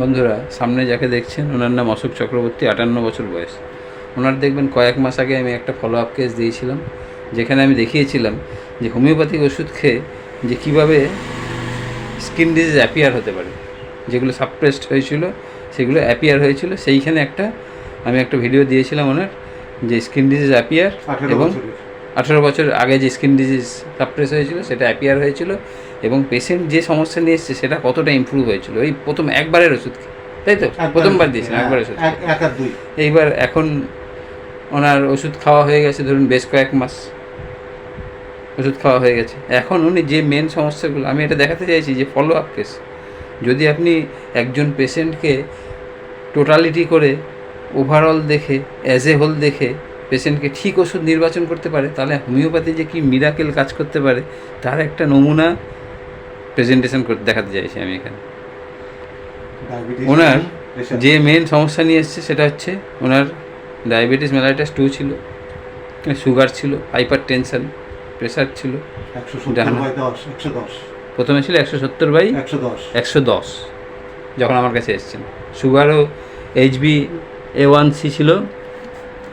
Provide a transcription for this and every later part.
বন্ধুরা সামনে যাকে দেখছেন ওনার নাম অশোক চক্রবর্তী আটান্ন বছর বয়স। ওনার দেখবেন কয়েক মাস আগে আমি একটা ফলো আপ কেস দিয়েছিলাম যেখানে আমি দেখিয়েছিলাম যে হোমিওপ্যাথিক ওষুধ খেয়ে যে কীভাবে স্কিন ডিজিজ অ্যাপিয়ার হতে পারে। যেগুলো সাপ্রেসড হয়েছিল সেগুলো অ্যাপিয়ার হয়েছিল। সেইখানে একটা আমি একটা ভিডিও দিয়েছিলাম ওনার যে স্কিন ডিজিজ অ্যাপিয়ার এবং আঠেরো বছর আগে যে স্কিন ডিজিজ সাপ্রেস হয়েছিল সেটা অ্যাপিয়ার হয়েছিল এবং পেশেন্ট যে সমস্যা নিয়ে এসছে সেটা কতটা ইমপ্রুভ হয়েছিল। এই প্রথম একবারের ওষুধ। তাই তো? প্রথমবার দিয়েছেন হ্যাঁ, একবার ওষুধ। এইবার এখন ওনার ওষুধ খাওয়া হয়ে গেছে ধরুন বেশ কয়েক মাস। ওষুধ খাওয়া হয়ে গেছে। এখন উনি যে মেন সমস্যাগুলো আমি এটা দেখাতে চাইছি যে ফলো আপ কেস যদি আপনি একজন পেশেন্টকে টোটালিটি করে ওভারঅল দেখে অ্যাজ এ হোল দেখে পেশেন্টকে ঠিক ওষুধ নির্বাচন করতে পারে তাহলে হোমিওপ্যাথি যে কি মিরাকেল কাজ করতে পারে তার একটা নমুনা প্রেজেন্টেশন করতে দেখাতে চাইছি আমি এখানে। ওনার যে মেন সমস্যা নিয়ে এসছে সেটা হচ্ছে ওনার ডায়াবেটিস মেলাইটাস টু ছিল সুগার ছিল হাইপার টেনশন প্রেশার ছিল প্রথমে ছিল একশো সত্তর বাই একশো দশ। যখন আমার কাছে এসছেন সুগারও এইচবি এ ওয়ান সি ছিল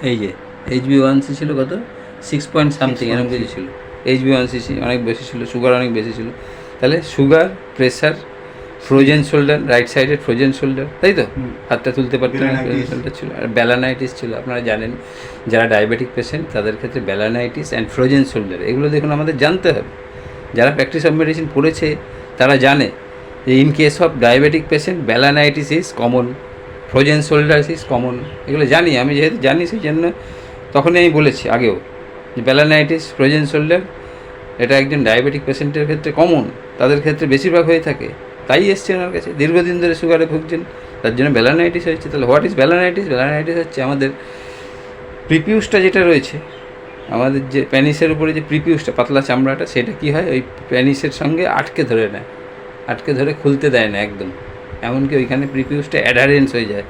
এই যে এইচবি ওয়ান সি ছিল কত? সিক্স পয়েন্ট সামথিং এরকম কিছু ছিল। এইচবি ওয়ান সি সি অনেক বেশি ছিল সুগার অনেক বেশি ছিল। তাহলে sugar pressure frozen shoulder right সাইডের ফ্রোজেন শোল্ডার তাই তো? হাতটা তুলতে পারতেন না Balanitis। শোল্ডার ছিল। আর ব্যালানাইটিস ছিল আপনারা জানেন যারা ডায়াবেটিক পেশেন্ট তাদের ক্ষেত্রে ব্যালানাইটিস অ্যান্ড ফ্রোজেন শোল্ডার এগুলো দেখুন আমাদের জানতে হবে। যারা প্র্যাকটিস অফ মেডিসিন পড়েছে তারা জানে যে in case of diabetic patient balanitis is common frozen shoulders is common এগুলো জানি আমি যেহেতু জানি সেই জন্য তখনই আমি বলেছি আগেও যে ব্যালানাইটিস, ফ্রোজেন শোল্ডার এটা একজন ডায়াবেটিক পেশেন্টের ক্ষেত্রে কমন তাদের ক্ষেত্রে বেশিরভাগ হয়ে থাকে। তাই এসছে ওনার কাছে। দীর্ঘদিন ধরে সুগারে ভুগছেন, তার জন্য ব্যালানাইটিস হয়েছে। তাহলে হোয়াট ইজ ব্যালানাইটিস? ব্যালানাইটিস হচ্ছে আমাদের প্রিপিউসটা যেটা রয়েছে, আমাদের যে প্যানিসের উপরে যে প্রিপিউসটা, পাতলা চামড়াটা, সেটা কি হয়? ওই প্যানিসের সঙ্গে আটকে ধরে নেয়। আটকে ধরে খুলতে দেয় না একদম। এমনকি ওইখানে প্রিপিউসটা অ্যাডারেন্স হয়ে যায়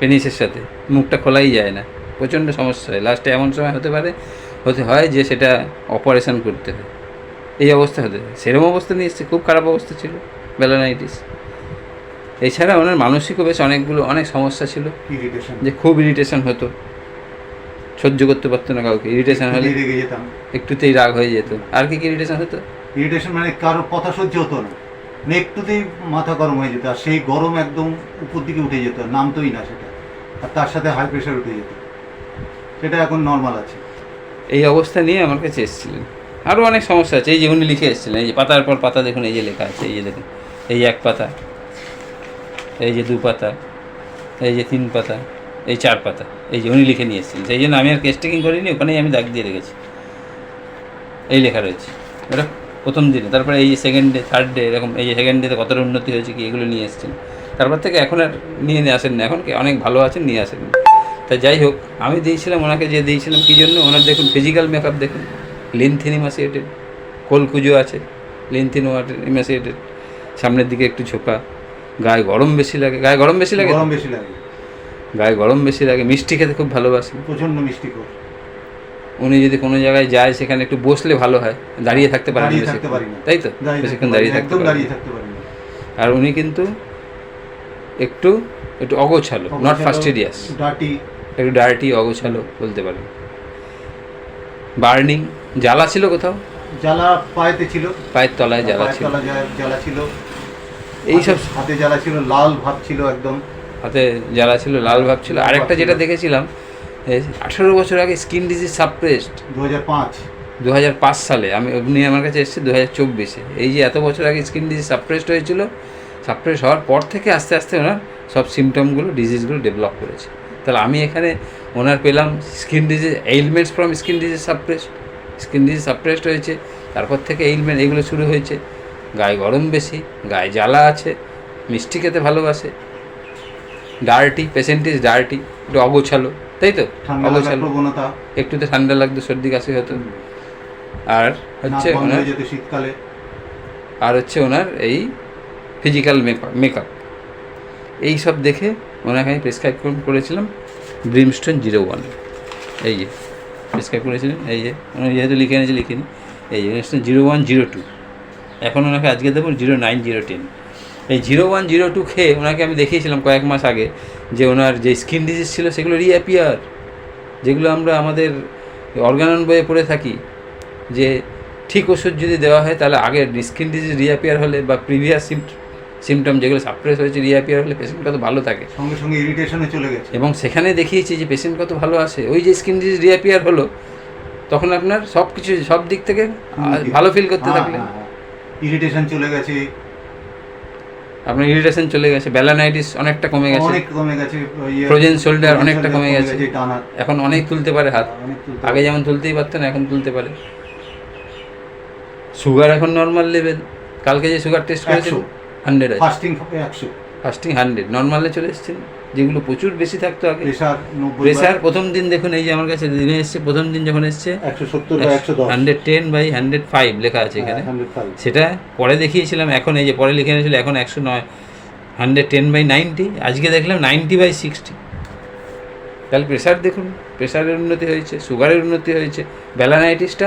পেনিসের সাথে। মুখটা খোলাই যায় না। প্রচণ্ড সমস্যা হয়। লাস্টে এমন সময় হতে পারে হতে হয় যে সেটা অপারেশন করতে হয়। এই অবস্থা হতে হয় সেরকম অবস্থা নিয়ে এসছে খুব খারাপ অবস্থা ছিল বেলানাইটিস এছাড়া ওনার মানসিকও বেশ অনেকগুলো অনেক সমস্যা ছিল। যে খুব ইরিটেশন হতো। সহ্য করতে পারতো না কাউকে। ইরিটেশন হলে রেগে যেতাম। একটুতেই রাগ হয়ে যেত। আর কি কি ইরিটেশন হতো? ইরিটেশন মানে কারোর কথা সহ্য হতো না। মানে একটুতেই মাথা গরম হয়ে যেত। আর সেই গরম একদম উপর দিকে উঠে যেত। নামতোই না সেটা। আর তার সাথে হাই প্রেশার উঠে যেত। সেটা এখন নর্মাল আছে। এই অবস্থা নিয়ে আমার কাছে এসেছিলেন। আরও অনেক সমস্যা আছে। এই যে উনি লিখে এসেছিলেন, এই যে পাতার পর পাতা দেখুন, এই যে লেখা আছে, এই যে দেখুন, এই এক পাতা, এই যে দু পাতা, এই যে তিন পাতা, এই চার পাতা, এই যে উনি লিখে নিয়ে এসেছিলেন। সেই জন্য আমি আর কেস টেকিং করিনি, ওখানেই আমি দাগ দিয়ে রেখেছি। এই লেখা রয়েছে। ওটা প্রথম দিনে, তারপরে এই যে সেকেন্ড ডে থার্ড ডে এরকম এই যে সেকেন্ড ডেতে কতটা উন্নতি হয়েছে কি, এগুলো নিয়ে এসেছেন। তারপর থেকে এখন আর নিয়ে নিয়ে আসেন না। এখন কি অনেক ভালো আছেন, নিয়ে আসেন তা যাই হোক আমি দিয়েছিলাম ওনাকে যে দিয়েছিলাম কী জন্য? ওনার দেখুন ফিজিক্যাল মেকআপ দেখুন লিনথিন ইমাসিয়েটেড কোলকুজো আছে লিনথিন ইমাসিয়েটেড সামনের দিকে একটু ঝোঁকা গায়ে গরম বেশি লাগে গায়ে গরম বেশি লাগে গরম বেশি লাগে। গায়ে গরম বেশি লাগে মিষ্টি খেতে খুব ভালোবাসেন প্রচণ্ড মিষ্টি উনি যদি কোনো জায়গায় যায় সেখানে একটু বসলে ভালো হয় দাঁড়িয়ে থাকতে পারেন। তাই তো? বেশিক্ষণ দাঁড়িয়ে থাকতে পারেন আর উনি কিন্তু একটু একটু অগোছালো নট ফাস্টিডিয়াস ডাটি একটু ডার্টি অগোছালো বলতে পারেন। বার্নিং জ্বালা ছিল কোথাও? জ্বালা পায়েতে ছিল। পায়ের তলায় জ্বালা ছিল। জ্বালা- ছিল। এইসব হাতে- জ্বালা ছিল লাল ভাব ছিল একদম। হাতে জ্বালা ছিল লাল ভাব ছিল। আরেকটা যেটা দেখেছিলাম আঠেরো বছর আগে স্কিন ডিজিজ সাপ্রেসড দু হাজার পাঁচ। দু হাজার পাঁচ সালে আমি উনি আমার কাছে এসেছে দু হাজার চব্বিশে। এই যে এত বছর আগে স্কিন ডিজিজ সাপ্রেসড হয়েছিল সাপ্রেস হওয়ার পর থেকে আস্তে আস্তে ওনার সব সিমটমগুলো ডিজিজগুলো ডেভেলপ করেছে। তাহলে আমি এখানে ওনার পেলাম skin disease ailments from skin disease suppressed skin disease suppressed হয়েছে তারপর থেকে এইলমেন্ট এগুলো শুরু হয়েছে। গায়ে গরম বেশি গায়ে জ্বালা আছে মিষ্টি খেতে ভালোবাসে ডার্টি পেশেন্ট ইজ ডার্টি একটু অগোছালো তাই তো? অগোছালো। একটুতে ঠান্ডা লাগতো সর্দি কাশি হতো। আর হচ্ছে ওনার শীতকালে। আর হচ্ছে ওনার এই ফিজিক্যাল মেকআপ এই সব দেখে ওনাকে আমি প্রেসক্রাইব করেছিলাম ব্রিমস্টোন জিরো ওয়ান এই যে প্রেসক্রাইব করেছিলেন, এই যে, ওনার যেহেতু লিখে এনেছে, লিখিনি। এই যে brimstone zero one zero two এখন ওনাকে আজকে দেবো জিরো নাইন জিরো টেন এই জিরো ওয়ান জিরো টু খেয়ে ওনাকে আমি দেখিয়েছিলাম কয়েক মাস আগে যে ওনার যে স্কিন ডিজিজ ছিল, সেগুলো রিঅ্যাপিয়ার যেগুলো আমরা আমাদের অর্গানন বইয়ে পড়ে থাকি। যে ঠিক ওষুধ যদি দেওয়া হয়, তাহলে আগের স্কিন ডিজিজ রিঅ্যাপিয়ার হলে বা প্রিভিয়াস সিমটম যেগুলো সাপ্রেস হয়েছে রিঅ্যাপিয়ার হলে পেশেন্ট কত ভালো থাকে। সঙ্গে সঙ্গে ইরিটেশনে চলে গেছে। এবং সেখানে দেখিয়েছি যে পেশেন্ট কত ভালো আসে ওই যে স্কিন ডিজিজ রিঅ্যাপিয়ার হলো তখন আপনার সব কিছু সব দিক থেকে ভালো ফিল করতে হ্যাঁ, থাকলেন ইরিটেশন চলে গেছে। আপনার ইরিটেশন চলে গেছে ব্যালানাইটিস অনেকটা কমে গেছে। অনেক কমে গেছে ইয়ে- ফ্রোজেন শোল্ডার অনেকটা কমে গেছে। এখন অনেক তুলতে পারে হাত। আগে যেমন তুলতেই পারতো না এখন তুলতে পারে। সুগার এখন নর্মাল লেভেল কালকে যে সুগার টেস্ট 100 হান্ড্রেড ফাস্টিং একশো। ফাস্টিং হান্ড্রেড নর্মালে চলে এসেছেন যেগুলো প্রচুর বেশি থাকতো আগে। প্রেশার প্রথম দিন দেখুন এই যে আমার কাছে দিনে এসছে প্রথম দিন যখন এসছে একশো সত্তর একশো hundred ten by hundred five লেখা আছে এখানে। সেটা পরে দেখিয়েছিলাম এখন এই যে পরে লিখে এনেছিল এখন একশো নয়। হান্ড্রেড টেন বাই নাইনটি আজকে দেখলাম নাইনটি বাই সিক্সটি তাহলে প্রেশার দেখুন প্রেশারের উন্নতি হয়েছে সুগারের উন্নতি হয়েছে ব্যালানাইটিসটা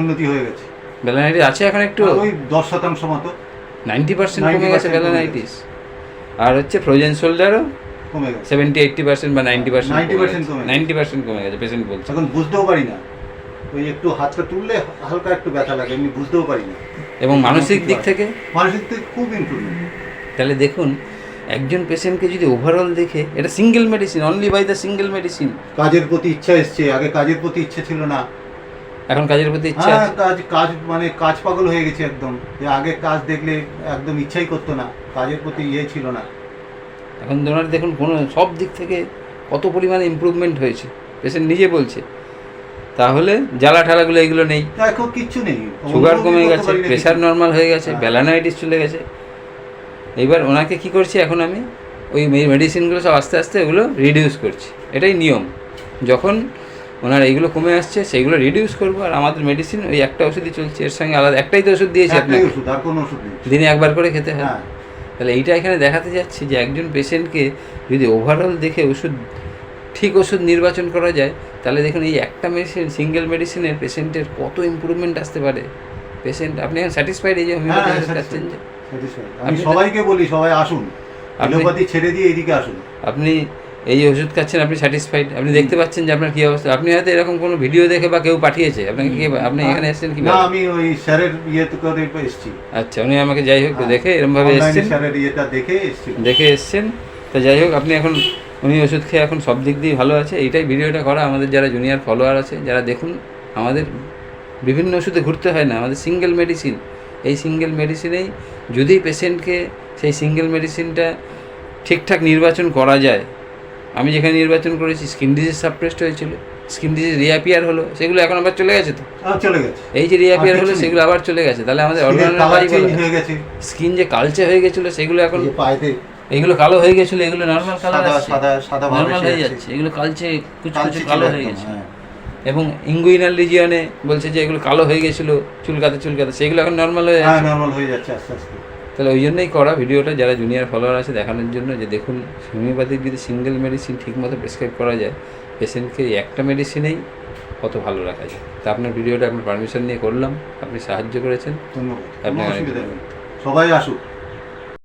উন্নতি হয়ে গেছে। ব্যালানাইটিস আছে এখন একটু? ওই দশ শতাংশ মতো। নাইনটি পার্সেন্ট কমে গেছে কমে আর হচ্ছে ফ্রোজেন শোল্ডারও কমে গেছে। সেভেন্টি এইটটি পার্সেন্ট বা নাইনটি পার্সেন্ট 90% কমে গেছে। নাইনটি পার্সেন্ট কমে গেছে পেশেন্ট বলছে। এখন বুঝতেও পারি না। ওই একটু হাতটা তুললে হালকা একটু ব্যথা লাগে এমনি বুঝতেও পারি না। এবং মানসিক দিক থেকে? মানসিক দিক খুব ইমপ্রুভমেন্ট তাহলে দেখুন একজন পেশেন্টকে যদি ওভারঅল দেখে এটা single medicine only by the single medicine কাজের প্রতি ইচ্ছা এসছে আগে কাজের প্রতি ইচ্ছে ছিল না। এখন কাজের প্রতি ইচ্ছা হ্যাঁ কাজ কাজ মানে কাজ পাগল হয়ে গেছে একদম। যে আগে কাজ দেখলে একদম ইচ্ছাই করতো না কাজের প্রতি ইয়ে ছিল না। এখন ওনার দেখুন কোনো সব দিক থেকে কত পরিমাণে ইমপ্রুভমেন্ট হয়েছে পেশেন্ট নিজে বলছে। তাহলে জ্বালা ঠালাগুলো এগুলো নেই। এখন কিচ্ছু নেই। সুগার কমে গেছে প্রেশার নর্মাল হয়ে গেছে। ব্যালানাইটিস চলে গেছে। এবার ওনাকে কি করছি এখন আমি? ওই মেডিসিনগুলো সব আস্তে আস্তে ওগুলো রিডিউস করছি। এটাই নিয়ম। যখন ওনার এইগুলো কমে আসছে সেইগুলো রিডিউস করব। আর আমাদের মেডিসিন ওই একটা ওষুধই চলছে এর সঙ্গে আলাদা একটাই তো ওষুধ দিয়েছি আপনাকে। দিনে একবার করে খেতে হয়। হ্যাঁ। তাহলে এইটা এখানে দেখাতে যাচ্ছি যে একজন পেশেন্টকে যদি ওভারঅল দেখে ওষুধ ঠিক ওষুধ নির্বাচন করা যায় তাহলে দেখুন এই একটা মেডিসিন সিঙ্গেল মেডিসিনের পেশেন্টের কত ইমপ্রুভমেন্ট আসতে পারে। পেশেন্ট আপনি এখন স্যাটিসফাইড এই যে হ্যাঁ, হোমিওপ্যাথি খাচ্ছেন যে আমি সবাইকে বলি সবাই আসুন। আপনি- ছেড়ে দিয়ে এদিকে আসুন। আপনি এই যে ওষুধ খাচ্ছেন আপনি স্যাটিসফাইড আপনি দেখতে পাচ্ছেন যে আপনার কী অবস্থা? আপনি হয়তো এরকম কোনো ভিডিও দেখে বা কেউ পাঠিয়েছে। আপনাকে কি আপনি এখানে এসেছেন কি না আমি ওই স্যারের ইয়েতে করে এসেছি। আচ্ছা উনি আমাকে যাই হোক হ্যাঁ, দেখে এরমভাবে Online এ এসেছেন। স্যারের ইয়েটা দেখে এসেছি। দেখে এসছেন। তো যাই হোক আপনি এখন উনি ওষুধ খেয়ে এখন সব দিক দিয়ে ভালো আছে। এইটাই ভিডিওটা করা। আমাদের যারা জুনিয়র ফলোয়ার আছে যারা দেখুন আমাদের বিভিন্ন ওষুধে ঘুরতে হয় না। আমাদের সিঙ্গেল মেডিসিন এই সিঙ্গেল মেডিসিনেই যদি পেশেন্টকে সেই সিঙ্গেল মেডিসিনটা ঠিকঠাক নির্বাচন করা যায় আমি যেখানে নির্বাচন করেছি স্কিন ডিজিজ সাপ্রেস্ট হয়েছিল স্কিন ডিজিজ রিয়াপিয়ার হলো সেগুলো এখন আবার চলে গেছে তো? চলে গেছে। এই যে রিয়াপিয়ার হলো সেগুলো আবার চলে গেছে তাহলে আমাদের হয়ে স্কিন যে কালচে হয়ে গেছিল সেগুলো এখন এগুলো কালো হয়ে গেছিল এগুলো নর্মাল কালার সাদা সাদা নর্মাল হয়ে যাচ্ছে। এগুলো কালচে কালচে কালো হয়ে গেছে। হ্যাঁ। এবং ইঙ্গুইনাল রিজিয়নে বলছে যে এগুলো কালো হয়ে গেছিল চুলকাতে চুলকাতে সেগুলো এখন নর্মাল হয়ে হ্যাঁ যাচ্ছে। নর্মাল হয়ে যাচ্ছে আস্তে আস্তে। তাহলে ওই জন্যই করা ভিডিওটা যারা জুনিয়র ফলোয়ার আছে দেখানোর জন্য যে দেখুন হোমিওপ্যাথিক যদি সিঙ্গেল মেডিসিন ঠিকমতো প্রেসক্রাইব করা যায় পেশেন্টকে একটা মেডিসিনেই কত ভালো রাখা যায়। তা আপনার ভিডিওটা আপনার পারমিশন নিয়ে করলাম। আপনি সাহায্য করেছেন। ধন্যবাদ। সবাই আসুক।